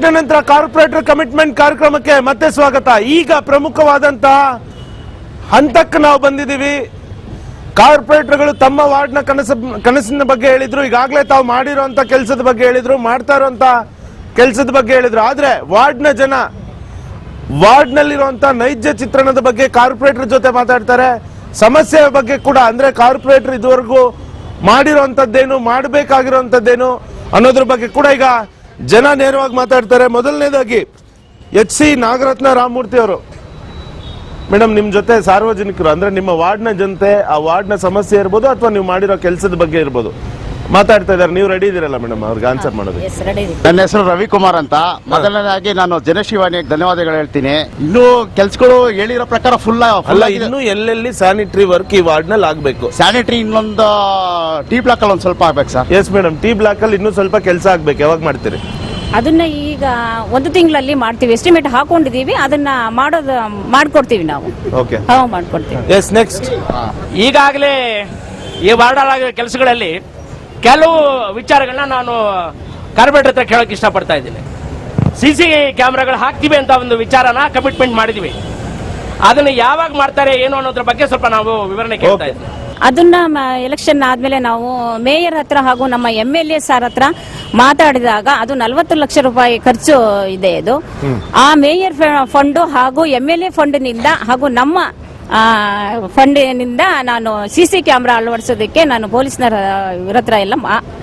Break ನಂತರ corporate commitment ಕಾರ್ಯಕ್ರಮಕ್ಕೆ ಮತ್ತೆ ಸ್ವಾಗತ. ಈಗ ಪ್ರಮುಖವಾದಂತಹ ಹಂತಕ್ಕೆ ನಾವು ಬಂದಿದ್ದೀವಿ. ಕಾರ್ಪೊರೇಟರ್ಗಳು ತಮ್ಮ ವಾರ್ಡ್ನ ಕನಸ ಕನಸಿನ ಬಗ್ಗೆ ಹೇಳಿದ್ರು. ಈಗಾಗಲೇ ತಾವು ಮಾಡಿರುವಂತ ಕೆಲಸದ ಬಗ್ಗೆ ಹೇಳಿದ್ರು, ಮಾಡ್ತಾ ಇರುವಂತ ಕೆಲಸದ ಬಗ್ಗೆ ಹೇಳಿದ್ರು. ಆದ್ರೆ ವಾರ್ಡ್ನ ಜನ ವಾರ್ಡ್ನಲ್ಲಿರುವಂಥ ನೈಜ ಚಿತ್ರಣದ ಬಗ್ಗೆ ಕಾರ್ಪೊರೇಟರ್ ಜೊತೆ ಮಾತಾಡ್ತಾರೆ. ಸಮಸ್ಯೆ ಬಗ್ಗೆ ಕೂಡ, ಅಂದ್ರೆ ಕಾರ್ಪೊರೇಟರ್ ಇದುವರೆಗೂ ಮಾಡಿರುವಂತದ್ದೇನು, ಮಾಡಬೇಕಾಗಿರುವಂತದ್ದೇನು ಅನ್ನೋದ್ರ ಬಗ್ಗೆ ಕೂಡ ಈಗ ಜನ ನೇರವಾಗಿ ಮಾತಾಡ್ತಾರೆ. ಮೊದಲನೇದಾಗಿ ಎಚ್ ಸಿ ನಾಗರತ್ನ ರಾಮಮೂರ್ತಿ ಅವರು. ಮೇಡಮ್, ನಿಮ್ ಜೊತೆ ಸಾರ್ವಜನಿಕರು, ಅಂದ್ರೆ ನಿಮ್ಮ ವಾರ್ಡ್ನ ಜನತೆ, ಆ ವಾರ್ಡ್ನ ಸಮಸ್ಯೆ ಇರ್ಬೋದು ಅಥವಾ ನೀವು ಮಾಡಿರೋ ಕೆಲಸದ ಬಗ್ಗೆ ಇರ್ಬೋದು. ಮಾತಾಡ್ತಾ ಇದ್ದಾರೆ. ನೀವು ರೆಡಿ ಇದೀರಲ್ಲ ಮೇಡಮ್ ಅವ್ರಿಗೆ ಆನ್ಸರ್ ಮಾಡೋದು ಎಸ್ ರೆಡಿ ನನ್ನ ಹೆಸರು ರವಿಕುಮಾರ್ ಅಂತ. ಮೊದಲನೇದಾಗಿ ನಾನು ಜನಶಿವಾಣಿಗೆ ಧನ್ಯವಾದಗಳು ಹೇಳ್ತೀನಿ. ಇನ್ನು ಕೆಲ್ಸಗಳು ಹೇಳಿರೋ ಪ್ರಕಾರ ಫುಲ್ ಅಲ್ಲ ಇನ್ನು ಎಲ್ಲೆಲ್ಲಿ ಸ್ಯಾನಿಟರಿ ವರ್ಕ್ ಈ ವಾರ್ಡ್ನಲ್ಲಿ ಆಗ್ಬೇಕು? ಸ್ಯಾನಿಟರಿ ಇನ್ನೊಂದು ಟಿ ಬ್ಲಾಕ್ ಅಲ್ಲಿ ಒಂದು ಸ್ವಲ್ಪ ಆಗ್ಬೇಕು sir yes madam T block ಅಲ್ಲಿ ಇನ್ನೂ ಸ್ವಲ್ಪ ಕೆಲಸ ಆಗ್ಬೇಕು. ಯಾವಾಗ ಮಾಡ್ತೀರಿ? ಅದನ್ನ ಈಗ ಒಂದು ತಿಂಗಳಲ್ಲಿ ಮಾಡ್ತೀವಿ. ಎಸ್ಟಿಮೇಟ್ ಹಾಕೊಂಡಿದೀವಿ. ಅದನ್ನ ಮಾಡೋದು ಮಾಡ್ಕೊಡ್ತೀವಿ ನಾವು. ಓಕೆ ಹಾ ಮಾಡ್ಕೊಡ್ತೀವಿ. ಎಸ್ ನೆಕ್ಸ್ಟ್ ಈಗಾಗಲೇ ಈ ವಾರ್ಡ್ ಕೆಲಸಗಳಲ್ಲಿ ಕೆಲವು ವಿಚಾರಗಳನ್ನ ನಾನು ಕಾರ್ಪೊರೇಟರ್ ಹತ್ರ ಕೇಳೋಕೆ ಇಷ್ಟಪಡ್ತಾ ಇದ್ದೀನಿ. ಸಿ ಸಿ ಕ್ಯಾಮ್ರಾಗಳು ಹಾಕ್ತೀವಿ ಅಂತ ಒಂದು ವಿಚಾರನ ಕಮಿಟ್ಮೆಂಟ್ ಮಾಡಿದೀವಿ. ಅದನ್ನ ಯಾವಾಗ ಮಾಡ್ತಾರೆ ಏನು ಅನ್ನೋದ್ರ ಬಗ್ಗೆ ಸ್ವಲ್ಪ ನಾವು ವಿವರಣೆ ಕೇಳ್ತಾ. ಇದ್ದೀವಿ ಅದನ್ನ ಎಲೆಕ್ಷನ್ ಆದ್ಮೇಲೆ ನಾವು ಮೇಯರ್ ಹತ್ರ ಹಾಗೂ ನಮ್ಮ ಎಂ ಎಲ್ ಎ ಸರ್ ಹತ್ರ ಮಾತಾಡಿದಾಗ ಅದು ನಲವತ್ತು ಲಕ್ಷ ರೂಪಾಯಿ ಖರ್ಚು ಇದೆ ಅದು ಆ ಮೇಯರ್ ಫಂಡ್ ಹಾಗೂ ಎಂ ಎಲ್ ಎ ಫಂಡ್ನಿಂದ ಹಾಗೂ ನಮ್ಮ ಫಂಡಿನಿಂದ ನಾನು ಸಿ ಸಿ ಕ್ಯಾಮ್ರಾ ಅಳವಡಿಸೋದಕ್ಕೆ ನಾನು ಪೊಲೀಸ್ನರ ಇವ್ರ ಹತ್ರ ಎಲ್ಲ ಮಾತಾಡಿದೀನಿ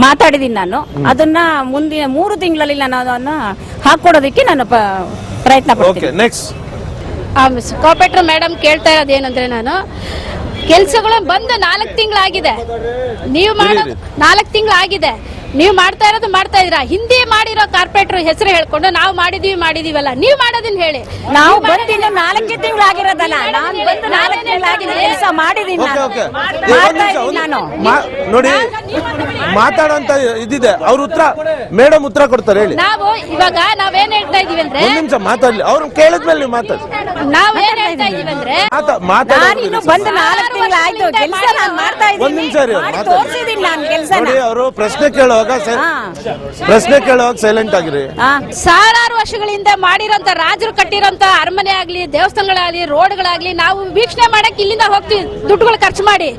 ಮಾತಾಡಿದ್ದೀನಿ ನಾನು ಅದನ್ನ ಮುಂದಿನ ಮೂರು ತಿಂಗಳಲ್ಲಿ ನಾನು ಅದನ್ನು ಹಾಕೊಡೋದಕ್ಕೆ ನಾನು ಪ- ಪ್ರಯತ್ನ ಓಕೆ ಪಡ್ತೀನಿ ನೆಕ್ಸ್ಟ್ ಕಾರ್ಪೊರೇಟರ್ ಮೇಡಮ್ ಕೇಳ್ತಾ ಇರೋದು ಏನಂದ್ರೆ ನಾನು ಕೆಲಸಗಳು ಬಂದು ನಾಲ್ಕು ತಿಂಗಳಾಗಿದೆ. ನೀವು ಮಾಡೋದು ನಾಲ್ಕು ತಿಂಗಳಾಗಿದೆ. ನೀವು ಮಾಡ್ತಾ ಇರೋದು ಮಾಡ್ತಾ ಇದೀರಾ ಹಿಂದಿ ಮಾಡಿರೋ ಕಾರ್ಪೊರೇಟರ್ ಹೆಸರು ಹೇಳ್ಕೊಂಡು ನಾವು ಮಾಡಿದೀವಿ ಮಾಡಿದೀವಲ್ಲ. ನೀವು ಮಾಡೋದನ್ನ ಹೇಳಿ. ನಾವು ಬಂದಿನ ನಾಲ್ಕೇ ತಿಂಗಳಾಗಿರೋದಲ್ಲ? ನಾನು ಬಂದು ನಾಲ್ಕು ತಿಂಗಳಾಗಿದೆ ಕೆಲಸ ಮಾಡಿದೀನಿ ನಾನು. ಓಕೆ ಮಾಡ್ತಾ ಇದ್ದೀನಿ ನಾನು. ನೋಡಿ ಮಾತಾಡೋಂತ ಇದಿದೆ. ಅವ್ರ ಉತ್ತರ ಮೇಡಮ್ ಉತ್ತರ ಕೊಡ್ತಾರೆ ಹೇಳಿ. ನಾವು ಇವಾಗ ನಾವೇನ್ ಹೇಳ್ತಾ ಇದೀವಿ ಅಂದ್ರೆ ಒಂದ್ ನಿಮಿಷ ಮಾತಾಡ್ಲಿ. ಅವ್ರು ಕೇಳಿದ್ಮೇಲೆ ನೀವು ಮಾತಾಡಿ. ನಾವ್ ಏನ್ ಹೇಳ್ತಾ ಇದೀವಿ ಅಂದ್ರೆ ಮಾತಾ- ನಾನು ಮಾತಾಡೋದು ಇನ್ನು ಬಂದು ನಾಲ್ಕು ತಿಂಗಳಾಯ್ತು. ಕೆಲಸ ನಾನು ಮಾಡ್ತಾ ಒಂದ್ ನಿಮಿಷ ಇದ್ದೀನಿ ಮಾಡಿ ಮಾತಾಡಿ. ತೋರಿಸಿದೀನಿ ನಾನು ಕೆಲಸ ನೋಡಿ ಅವರು ಪ್ರಶ್ನೆ ಕೇಳುವಾಗ ಪ್ರಶ್ನೆ ಕೇಳುವಾಗ ಸೈಲೆಂಟ್ ಆಗಿರಿ. ಸಾವಿರಾರು ವರ್ಷಗಳಿಂದ ಮಾಡಿರೋಂತ ರಾಜರು ಕಟ್ಟಿರೋಂತ ಅರಮನೆ ಆಗ್ಲಿ ದೇವಸ್ಥಾನಗಳಾಗ್ಲಿ ರೋಡ್ಗಳಾಗ್ಲಿ ನಾವು ವೀಕ್ಷಣೆ ಮಾಡಕ್ ಇಲ್ಲಿಂದ ಹೋಗ್ತೀವಿ ದುಡ್ಡುಗಳು ಖರ್ಚು ಮಾಡಿ.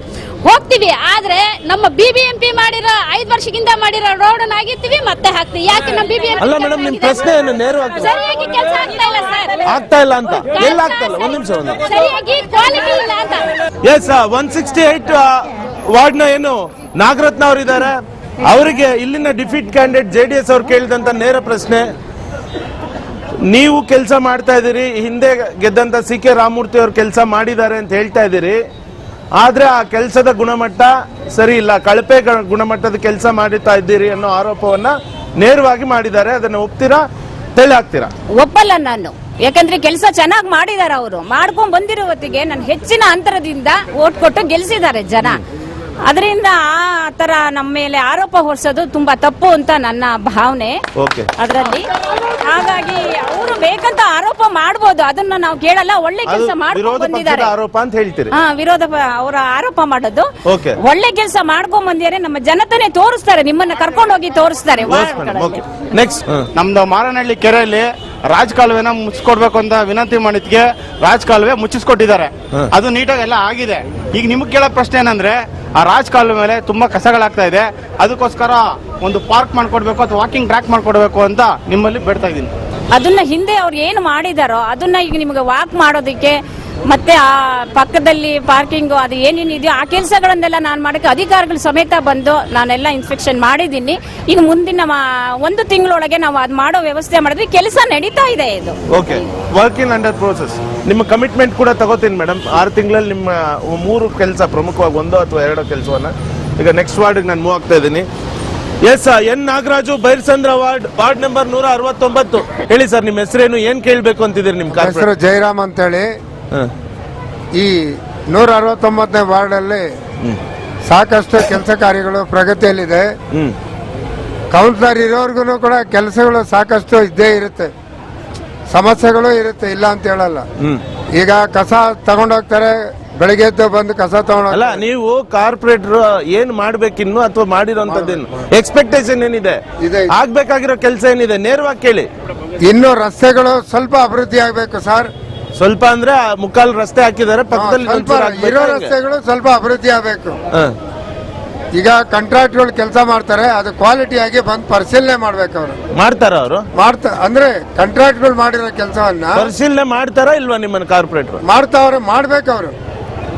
ಹೋಗ್ತೀವಿ ಆದ್ರೆ ನಮ್ಮ ಬಿ ಬಿ ಎಂ ಪಿ ಮಾಡಿರೋ ಐದು ವರ್ಷದಿಂದ ಮಾಡಿರೋ ರೋಡ್ ಆಗಿರ್ತೀವಿ ಮತ್ತೆ ಹಾಕ್ತೀವಿ. ಯಾಕೆ ನಮ್ಮ ಬಿ ಬಿ ಅಲ್ಲ ಮೇಡಮ್ ನಿಮ್ ಪ್ರಶ್ನೆ ಏನು ನೇರವಾಗಿ ಸರಿಯಾಗಿ ಕೆಲಸ ಆಗ್ತಾ ಇಲ್ಲ ಸರ್. ಆಗ್ತಾ ಇಲ್ಲ ಅಂತ. ಎಲ್ಲ ಆಗ್ತಾ ಇಲ್ಲ ಒಂದ್ ನಿಮಿಷ ಒಂದು ಸರಿಯಾಗಿ ಕ್ವಾಲಿಟಿ ಇಲ್ಲ ಅಂತ. ಎಸ್ ಒನ್ ಸಿಕ್ಸ್ಟಿ ಏಟ್ ವಾರ್ಡ್ನ ಏನು? ನಾಗರತ್ನ ಅವರು ಇದ್ದಾರೆ ಅವರಿಗೆ ಇಲ್ಲಿನ defeat candidate J D S ಅವ್ರು ಕೇಳಿದಂತ ನೇರ ಪ್ರಶ್ನೆ, ನೀವು ಕೆಲಸ ಮಾಡ್ತಾ ಇದ್ದೀರಿ, ಹಿಂದೆ ಗೆದ್ದಂತ ಸಿ ಕೆ ರಾಮಮೂರ್ತಿ ಅವರು ಕೆಲಸ ಮಾಡಿದ್ದಾರೆ ಅಂತ ಹೇಳ್ತಾ ಇದ್ದೀರಿ, ಆದ್ರೆ ಆ ಕೆಲಸದ ಗುಣಮಟ್ಟ ಸರಿ ಇಲ್ಲ, ಕಳಪೆ ಗುಣಮಟ್ಟದ ಕೆಲಸ ಮಾಡುತ್ತಾ ಇದ್ದೀರಿ ಅನ್ನೋ ಆರೋಪವನ್ನ ನೇರವಾಗಿ ಮಾಡಿದ್ದಾರೆ, ಅದನ್ನ ಒಪ್ತೀರಾ ತಳ್ಳಿ ಹಾಕ್ತೀರಾ ಒಪ್ಪಲ್ಲ ನಾನು. ಯಾಕಂದ್ರೆ ಕೆಲಸ ಚೆನ್ನಾಗಿ ಮಾಡಿದ್ದಾರೆ ಅವರು. ಮಾಡ್ಕೊಂಡ್ ಬಂದಿರೋ ಹೊತ್ತಿಗೆ ನಾನು ಹೆಚ್ಚಿನ ಅಂತರದಿಂದ ಓಟ್ ಕೊಟ್ಟು ಗೆಲ್ಸಿದ್ದಾರೆ ಜನ. ಅದರಿಂದ ಆ ತರ ನಮ್ಮ ಮೇಲೆ ಆರೋಪ ಹೊರಿಸೋದು ತುಂಬಾ ತಪ್ಪು ಅಂತ ನನ್ನ ಭಾವನೆ. ಓಕೆ ಅದರಲ್ಲಿ. ಹಾಗಾಗಿ ಅವರು ಬೇಕಂತ ಆರೋಪ ಮಾಡಬಹುದು ಅದನ್ನ ನಾವು ಕೇಳಲ್ಲ. ಒಳ್ಳೆ ಕೆಲಸ ಮಾಡ್ಕೊಂಡು ಬಂದಿದ್ದಾರೆ. ಆರೋಪ ಅಂತ ಹೇಳ್ತೀರಿ. ಹಾ ವಿರೋಧ ಅವರ ಆರೋಪ ಮಾಡೋದು. ಒಳ್ಳೆ ಕೆಲಸ ಮಾಡ್ಕೊಂಡ್ ಬಂದಿದ್ದಾರೆ. ನಮ್ಮ ಜನತೆನೆ ತೋರಿಸ್ತಾರೆ. ನಿಮ್ಮನ್ನ ಕರ್ಕೊಂಡು ಹೋಗಿ ತೋರಿಸ್ತಾರೆ. ಓಕೆ ನೆಕ್ಸ್ಟ್ ನಮ್ದು ಮಾರನಹಳ್ಳಿ ಕೆರೆಯಲ್ಲಿ ರಾಜ್ ಕಾಲುವೆನ ಮುಚ್ಚಿಸ್ಕೊಡ್ಬೇಕು ಅಂತ ವಿನಂತಿ ಮಾಡಿದ್ಗೆ ರಾಜಕಾಲುವೆ ಮುಚ್ಚಿಸ್ಕೊಟ್ಟಿದ್ದಾರೆ. ಅದು ನೀಟಾಗಿ ಎಲ್ಲ ಆಗಿದೆ. ಈಗ ನಿಮ್ಗೆ ಕೇಳೋ ಪ್ರಶ್ನೆ ಏನಂದ್ರೆ ಆ ರಾಜಕಾಲುವೆ ಮೇಲೆ ತುಂಬಾ ಕಸಗಳಾಗ್ತಾ ಇದೆ. ಅದಕ್ಕೋಸ್ಕರ ಒಂದು ಪಾರ್ಕ್ ಮಾಡ್ಕೊಡ್ಬೇಕು ಅಥವಾ ವಾಕಿಂಗ್ ಟ್ರ್ಯಾಕ್ ಮಾಡ್ಕೊಡ್ಬೇಕು ಅಂತ ನಿಮ್ಮಲ್ಲಿ ಬೇಡ್ತಾ ಇದ್ದೀನಿ. ಅದನ್ನ ಹಿಂದೆ ಅವ್ರು ಏನು ಮಾಡಿದಾರೋ ಅದನ್ನ ಈಗ ನಿಮಗೆ ವಾಕ್ ಮಾಡೋದಕ್ಕೆ ಮತ್ತೆ ಆ ಪಕ್ಕದಲ್ಲಿ ಪಾರ್ಕಿಂಗ್ ಅದು ಏನೇನಿದೆಯೋ ಆ ಕೆಲಸಗಳನ್ನೆಲ್ಲ ನಾನು ಮಾಡಕ್ಕೆ ಅಧಿಕಾರಿಗಳು ಸಮೇತ ಬಂದು ನಾನೆಲ್ಲ ಇನ್ಸ್ಪೆಕ್ಷನ್ ಮಾಡಿದ್ದೀನಿ. ಈಗ ಮುಂದಿನ ಮಾ- ಒಂದು ತಿಂಗಳೊಳಗೆ ನಾವು ಅದು ಮಾಡೋ ವ್ಯವಸ್ಥೆ ಮಾಡಿದ್ವಿ ಕೆಲಸ ನಡೀತಾ ಇದೆ ಇದು. Okay work in under process ನಿಮ್ಮ ಕಮಿಟ್ಮೆಂಟ್ ಕೂಡ ತಗೋತೀನಿ ಮೇಡಮ್ ಆರು ತಿಂಗಳಲ್ಲಿ ನಿಮ್ಮ ಮೂರು ಕೆಲಸ ಪ್ರಮುಖವಾಗಿ ಒಂದು ಅಥವಾ ಎರಡು ಕೆಲಸವನ್ನ. ಈಗ ನೆಕ್ಸ್ಟ್ ವಾರ್ಡ್ ನಾನು ಮೂವ್ ಆಗ್ತಾ ಇದ್ದೀನಿ. S N. Nagaraju Byrasandra ward ward number ನೂರ ಅರವತ್ತೊಂಬತ್ತು. ಹೇಳಿ ಸರ್ ನಿಮ್ಮ ಹೆಸರೇನು ಏನ್ ಕೇಳಬೇಕು ಅಂತಿದ್ದೀರಿ ನಿಮ್ಮ ಹೆಸರು ಜೈರಾಮ್ ಅಂತ ಅಂತೇಳಿ. ಈ ನೂರ ಅರವತ್ತೊಂಬತ್ತನೇ ವಾರ್ಡಲ್ಲಿ ಸಾಕಷ್ಟು ಕೆಲಸ ಕಾರ್ಯಗಳು ಪ್ರಗತಿಯಲ್ಲಿದೆ. ಕೌನ್ಸಿಲರ್ ಇರೋರ್ಗು ಕೂಡ ಕೆಲಸಗಳು ಸಾಕಷ್ಟು ಇದ್ದೇ ಇರುತ್ತೆ. ಸಮಸ್ಯೆಗಳು ಇರುತ್ತೆ ಇಲ್ಲ ಅಂತ ಹೇಳಲ್ಲ. ಈಗ ಕಸ ತಗೊಂಡೋಗ್ತಾರೆ ಬೆಳಿಗ್ಗೆ ಎದ್ದು ಬಂದು ಕಸ ಅಲ್ಲ ತಗೊಂಡೋಗ್ತಾರೆ ನೀವು ಕಾರ್ಪೊರೇಟರ್ ಏನ್ ಮಾಡ್ಬೇಕಿನ್ನು ಅಥವಾ ಮಾಡಿರೋಂಥದ್ದೇನು? ಎಕ್ಸ್ಪೆಕ್ಟೇಷನ್ ಏನಿದೆ. ಆಗ್ಬೇಕಾಗಿರೋ ಕೆಲಸ ಏನಿದೆ? ನೇರವಾಗಿ ಕೇಳಿ. ಇನ್ನು ರಸ್ತೆಗಳು ಸ್ವಲ್ಪ ಅಭಿವೃದ್ಧಿ ಆಗ್ಬೇಕು ಸರ್. ಸ್ವಲ್ಪ ಅಂದ್ರೆ ಆ ಮುಕ್ಕಾಲು ರಸ್ತೆ ಹಾಕಿದ್ದಾರೆ ಪಕ್ಕದಲ್ಲಿ ಸ್ವಲ್ಪ ಹಾಕ್ಬೇಕಾ ಇರೋ ಹೆಂಗೆ? ರಸ್ತೆಗಳು ಸ್ವಲ್ಪ ಅಭಿವೃದ್ಧಿ ಆಗಬೇಕು. ಹ. ಈಗ ಕಾಂಟ್ರಾಕ್ಟ್ಗಳು ಕೆಲಸ ಮಾಡ್ತಾರೆ ಅದು ಕ್ವಾಲಿಟಿ ಆಗಿ ಬಂದು ಪರಿಶೀಲನೆ ಮಾಡ್ಬೇಕು ಅವರು. ಮಾಡ್ತಾರ ಅವರು? ಮಾಡ್ತಾ ಅಂದ್ರೆ ಕಾಂಟ್ರಾಕ್ಟ್ಗಳು ಮಾಡಿರೋ ಕೆಲಸವನ್ನ ಪರಿಶೀಲನೆ ಮಾಡ್ತಾರಾ ಇಲ್ವಾ ನಿಮ್ಮನ್ನ ಕಾರ್ಪೊರೇಟರ್ ಮಾಡ್ತಾವ್ರೆ ಮಾಡ್ಬೇಕು ಅವರು.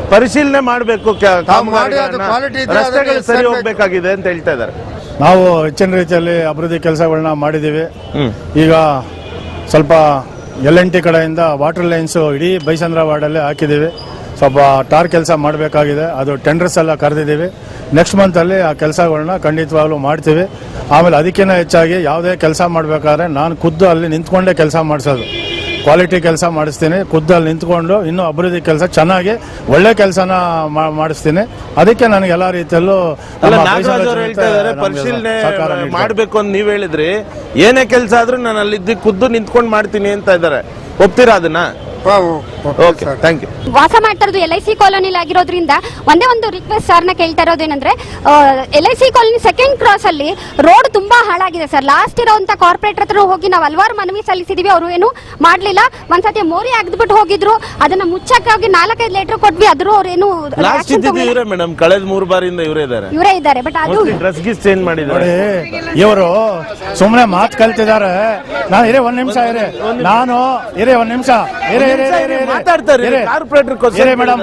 ಪರಿಶೀಲನೆ ಮಾಡಬೇಕು ತಾವು ಮಾಡಿ ಅದು quality ಇದ್ರೆ ರಸ್ತೆಗಳು ಅದಕ್ಕೆ ಸರಿ. ಹೋಗ್ಬೇಕಾಗಿದೆ ಅಂತ ಹೇಳ್ತಾ ಇದ್ದಾರೆ. ನಾವು ಹೆಚ್ಚಿನ ರೀತಿಯಲ್ಲಿ ಅಭಿವೃದ್ಧಿ ಕೆಲಸಗಳನ್ನ ಮಾಡಿದ್ದೀವಿ. ಹ್ಮ್. ಈಗ ಸ್ವಲ್ಪ ಎಲ್ ಎನ್ ಟಿ ಕಡೆಯಿಂದ ವಾಟರ್ ಲೈನ್ಸು ಇಡೀ ಬೈಸಂದ್ರ ವಾರ್ಡಲ್ಲಿ ಹಾಕಿದ್ದೀವಿ. ಸ್ವಲ್ಪ ಟಾರ್ ಕೆಲಸ ಮಾಡಬೇಕಾಗಿದೆ. ಅದು ಟೆಂಡರ್ಸ್ ಎಲ್ಲ ಕರೆದಿದ್ದೀವಿ. ನೆಕ್ಸ್ಟ್ ಮಂತಲ್ಲಿ ಆ ಕೆಲಸಗಳನ್ನ ಖಂಡಿತವಾಗ್ಲೂ ಮಾಡ್ತೀವಿ. ಆಮೇಲೆ ಅದಕ್ಕಿಂತ ಹೆಚ್ಚಾಗಿ ಯಾವುದೇ ಕೆಲಸ ಮಾಡಬೇಕಾದ್ರೆ ನಾನು ಖುದ್ದು ಅಲ್ಲಿ ನಿಂತ್ಕೊಂಡೇ ಕೆಲಸ ಮಾಡಿಸೋದು. ಕ್ವಾಲಿಟಿ ಕೆಲಸ ಮಾಡಿಸ್ತೀನಿ. ಖುದ್ದಲ್ಲಿ ನಿಂತ್ಕೊಂಡು ಇನ್ನೂ ಅಭಿವೃದ್ಧಿ ಕೆಲಸ ಚೆನ್ನಾಗಿ ಒಳ್ಳೆ ಕೆಲಸನ ಮಾಡಿಸ್ತೀನಿ. ಅದಕ್ಕೆ ನನಗೆ ಎಲ್ಲ ರೀತಿಯಲ್ಲೂ ಅಲ್ಲ ನಮ್ಮ ನಾಗರಾಜ್ ಬೈಸಂದ್ರ ಅವರು ಹೇಳ್ತಾ ಇದಾರೆ ನಮ್ಗೆ ಪರಿಶೀಲನೆ ಸಹಕಾರ ನೀಡ್ತಾರೆ. ಮಾಡ್ಬೇಕು ಅಂತ ನೀವ್ ಹೇಳಿದ್ರಿ. ಏನೇ ಕೆಲಸ ಆದ್ರೂ ನಾನು ಅಲ್ಲಿದ್ದು ಖುದ್ದು ನಿಂತ್ಕೊಂಡು ಮಾಡ್ತೀನಿ ಅಂತ ಇದ್ದಾರೆ ಒಪ್ತೀರಾ ಅದನ್ನ? ಓಕೆ ಥ್ಯಾಂಕ್ ಯು ವಾಸ ಮಾಡ್ತಾ ಇರೋದು ಎಲ್ ಐ ಸಿ ಕಾಲೋನಿಲಿ ಆಗಿರೋದ್ರಿಂದ ಒಂದೇ ಒಂದು ರಿಕ್ವೆಸ್ಟ್ ಸರ್ನ ಕೇಳ್ತಾ ಇರೋದೇನಂದ್ರೆ L I C colony second cross ಅಲ್ಲಿ ರೋಡ್ ತುಂಬಾ ಹಾಳಾಗಿದೆ ಸರ್. ಲಾಸ್ಟ್ ಇರೋಂತ ಕಾರ್ಪೊರೇಟರ್ ಹತ್ರ ಹೋಗಿ ನಾವು ಹಲವಾರು ಮನವಿ ಸಲ್ಲಿಸಿದೀವಿ. ಅವರು ಏನು ಮಾಡ್ಲಿಲ್ಲ. ಒಂದ್ಸತಿ ಮೋರಿ ಅಗ್ದ್ಬಿಟ್ಟು ಹೋಗಿದ್ರು. ಅದನ್ನ ಮುಚ್ಚಕ್ಕಾಗಿ ನಾಲ್ಕೈದು ಲೆಟರ್ ಕೊಟ್ವಿ. ಆದ್ರೂ ಅವ್ರೇನು ಲಾಸ್ಟ್ ಇದ್ದಿದ್ದು ಇವರೇ ಮೇಡಮ್. ಕಳೆದ ಮೂರು ಬಾರಿಯಿಂದ ಇವರೇ ಇದ್ದಾರೆ. ಇವರೇ ಇದ್ದಾರೆ ಬಟ್ ಅದು ಡ್ರೆಸ್ ಗಿಸ್ ಚೇಂಜ್ ಮಾಡಿದ್ದಾರೆ. ಇವರು ಸುಮ್ಮನೆ ಮಾತು ಕಲ್ತಿದ್ದಾರೆ. ನಾನು ಇರೇ ಒಂದ್ ನಿಮಿಷ ಇರೇ. ನಾನು ಇರೇ ಒಂದ್ ನಿಮಿಷ ಇರೇ. ಮಾತಾಡ್ತಾರೆ. ಕಾರ್ಪೊರೇಟರ್ ಮೇಡಮ್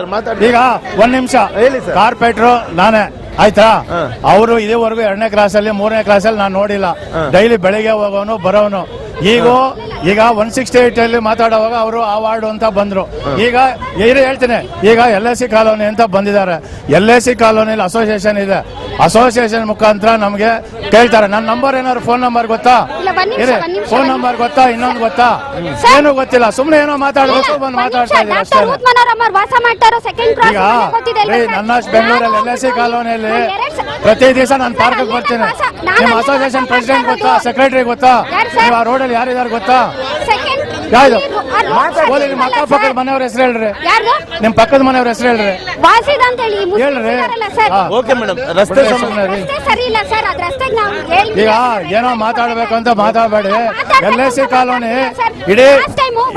ಈಗ ಒಂದ್ ನಿಮಿಷ. ಹೇಳಿ ಸರ್. ಕಾರ್ಪೊರೇಟ್ರು ನಾನೇ. ಆಯ್ತಾ. ಅವರು ಇದೇವರೆಗೂ ಎರಡನೇ ಕ್ಲಾಸ್ ಅಲ್ಲಿ ಮೂರನೇ ಕ್ಲಾಸ್ ಅಲ್ಲಿ ನಾನು ನೋಡಿಲ್ಲ. ಡೈಲಿ ಬೆಳಿಗ್ಗೆ ಹೋಗೋನು ಬರೋನು. ಈಗ ಈಗ ಒನ್ ಸಿಕ್ಸ್ಟಿ ಏಟ್ ಅಲ್ಲಿ ಮಾತಾಡುವಾಗ ಅವರು ಆ ವಾರ್ಡ್ ಅಂತ ಬಂದ್ರು. ಈಗ ಏನು ಹೇಳ್ತೀನಿ ಈಗ ಎಲ್ ಎಸ್ ಸಿ ಕಾಲೋನಿ ಅಂತ ಬಂದಿದ್ದಾರೆ. ಎಲ್ ಎಸ್ ಸಿ ಕಾಲೋನಿಲಿ ಅಸೋಸಿಯೇಷನ್ ಇದೆ. ಅಸೋಸಿಯೇಷನ್ ಮುಖಾಂತರ ನಮಗೆ ಕೇಳ್ತಾರೆ. ನನ್ನ ನಂಬರ್ ಏನಾದ್ರು ಫೋನ್ ನಂಬರ್ ಗೊತ್ತಾ? ಇರಿ ಫೋನ್ ನಂಬರ್ ಗೊತ್ತಾ ಇನ್ನೊಂದು ಗೊತ್ತಾ? ಏನು ಗೊತ್ತಿಲ್ಲ ಸುಮ್ಮನೆ ಏನೋ ಮಾತಾಡಬೇಕು ಬಂದು ಮಾತಾಡ್ತಾ ಇದ್ದೀರಾ ಅಷ್ಟೇ. ಈಗ ಗೊತ್ತಿದೆ ಅಲ್ವಾ ರೀ ನನ್ನ ಬೆಂಗಳೂರಲ್ಲಿ ಎಲ್ ಎಸ್ ಸಿ ಕಾಲೋನಿಯಲ್ಲಿ ಪ್ರತಿ ದಿವಸ ನಾನು ಸರ್, ಪಾರ್ಕ್ ಬರ್ತೇನೆ. ನಿಮ್ಮ ಅಸೋಸಿಯೇಷನ್ ಪ್ರೆಸಿಡೆಂಟ್ ಗೊತ್ತಾ? ಸೆಕ್ರೆಟರಿ ಗೊತ್ತಾ? ನೀವು ಆ ರೋಡಲ್ಲಿ ಯಾರಿದ್ದಾರೆ ಗೊತ್ತಾ? ಯಾವ್ದು ರೋಡ್ ನಿಮ್ಮ ಅಕ್ಕ ಪಕ್ಕದ. ಮನೆಯವ್ರ ಹೆಸರು ಹೇಳ್ರಿ. ಯಾರ್ದು? ನಿಮ್ಮ ಪಕ್ಕದ ಮನೆಯವ್ರ ಹೆಸರು ಹೇಳ್ರಿ. ವಾಸಿದ ಅಂತ ಹೇಳಿ ಹೇಳ್ರಿ. ಸರ್. ಹಾ. ಓಕೆ ಮೇಡಮ್ ರಸ್ತೆ ಬಿಡ್ರಿ ಸಮಸ್ಯೆ ರಸ್ತೆ ಸರಿ ಇಲ್ಲ ಸರ್ ಅದ್ ರಸ್ತೆಗೆ ನಾವು ಹೇಳಿ ಈಗ ಏನೋ ಮಾತಾಡ್ಬೇಕು ಅಂತ ಮಾತಾಡಬೇಡಿ. ಎಲ್ ಎಸ್ ಸಿ ಕಾಲೋನಿ ಇಡೀ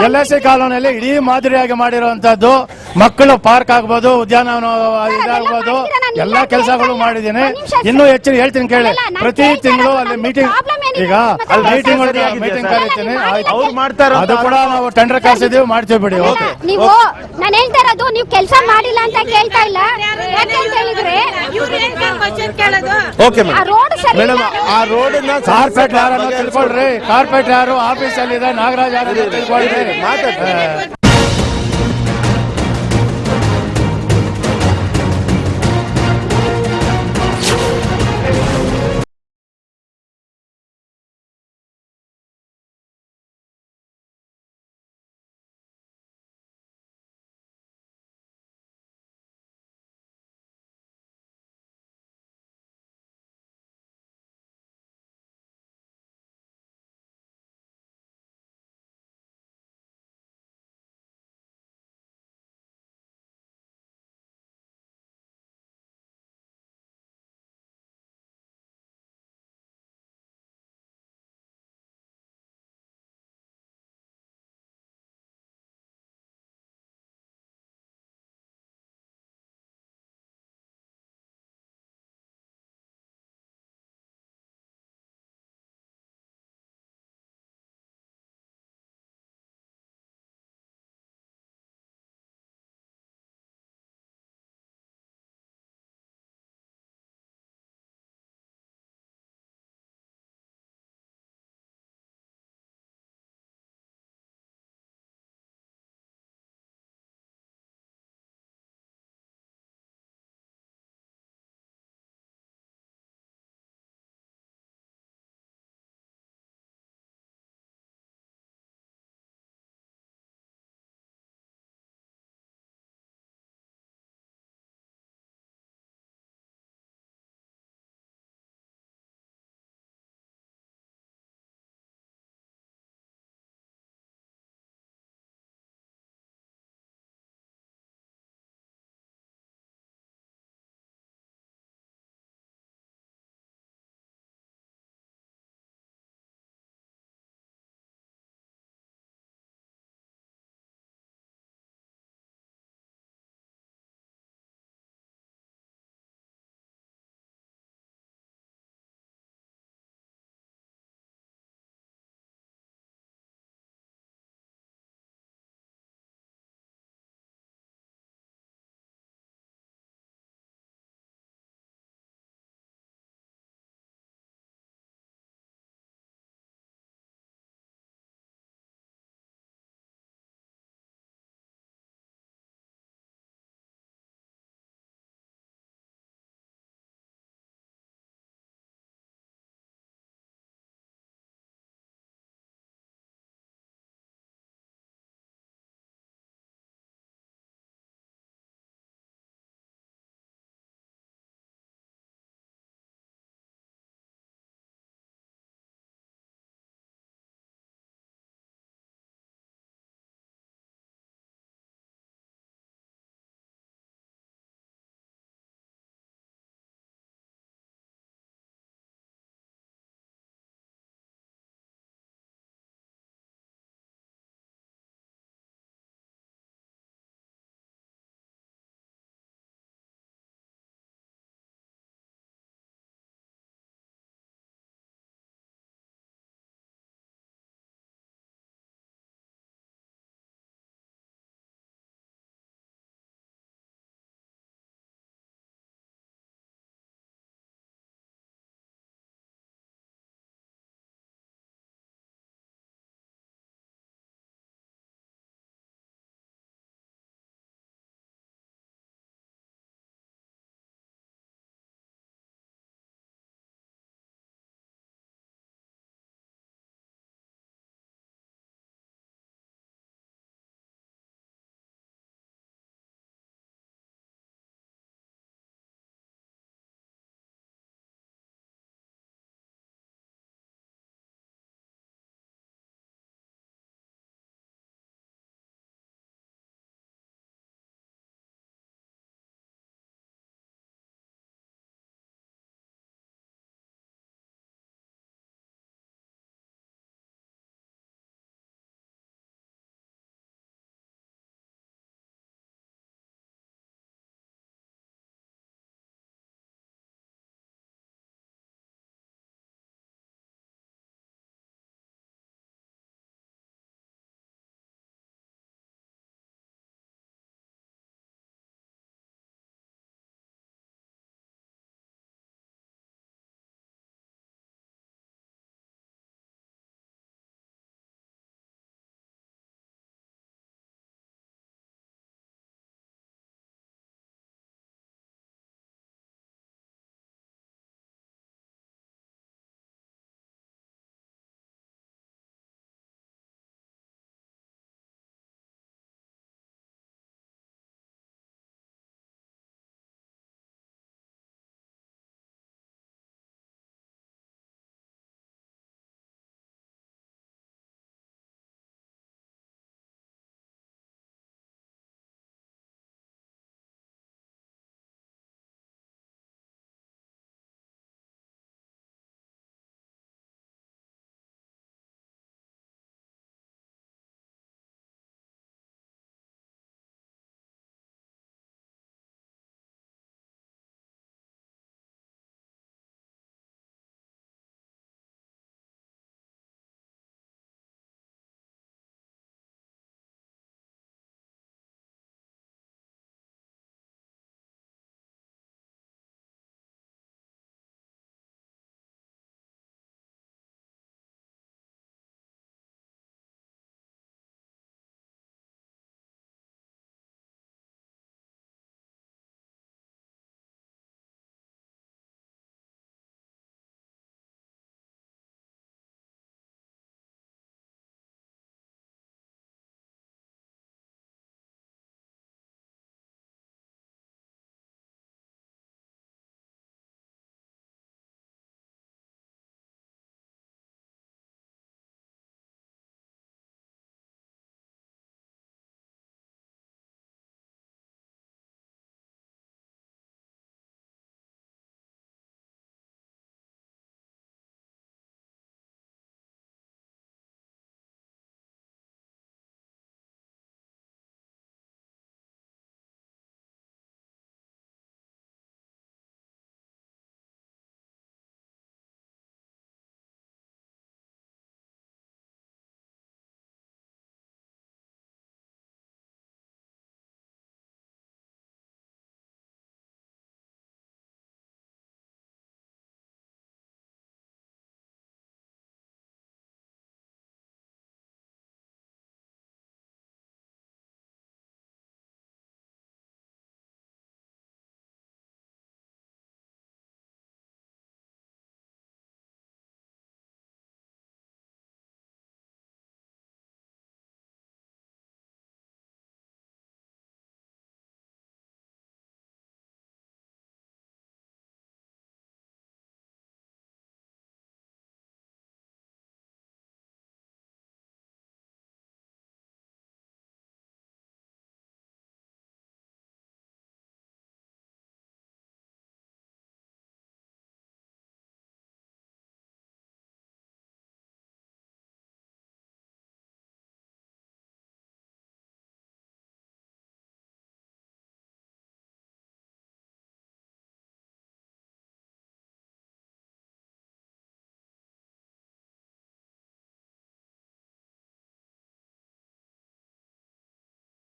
ಎಲ್ ಎಸ್ ಸಿ ಕಾಲೋನಿಯಲ್ಲಿ ಇಡೀ ಮಾದರಿಯಾಗಿ ಮಾಡಿರುವಂತದ್ದು ಮಕ್ಕಳು ಪಾರ್ಕ್ ಆಗ್ಬೋದು ಉದ್ಯಾನವನ ಇದಾಗ್ಬೋದು ಎಲ್ಲಾ ಕೆಲಸಗಳು ಮಾಡಿದ್ದೀನಿ. ಇನ್ನೂ. ಹೆಚ್ಚಿನ ಹೇಳ್ತೀನಿ ಕೇಳಿ. ಪ್ರತಿ ತಿಂಗಳು ಅಲ್ಲಿ ಮೀಟಿಂಗ್ ಈಗ ಅಲ್ಲಿ ಮೀಟಿಂಗ್ ಮೀಟಿಂಗ್ ಕರೀತೀನಿ. ಕರಿತೀನಿ ಆಯ್ತು. ಅವ್ರು ಮಾಡ್ತಾರ ಅದು ಕೂಡ ನಾವು ಟೆಂಡರ್ ಕಳ್ಸಿದೀವಿ ಮಾಡ್ತೀವಿ ಬಿಡಿ. ನೀವು ನಾನು ಹೇಳ್ತಾ ಇರೋದು ನೀವು ಕೆಲಸ ಮಾಡಿಲ್ಲ ಅಂತ ಕೇಳ್ತಾ ಇಲ್ಲ. ಯಾಕೆ ಅಂತ ಹೇಳಿದ್ರೆ ಓಕೆ ಆ ರೋಡ್ ಸರಿ ಮೇಡಮ್ ಇಲ್ಲ. ಆ ರೋಡನ್ನ ಕಾರ್ಪೆಟ್ ಯಾರನ್ನ ತಿಳ್ಕೊಳ್ರಿ. ಕಾರ್ಪೆಟ್ ಯಾರು ಆಫೀಸ್ ಅಲ್ಲಿ ಇದೆ ನಾಗರಾಜ್ ಯಾರು ತಿಳ್ಕೊಳ್ರಿ. ಮಾತಾಡ್ತಾರೆ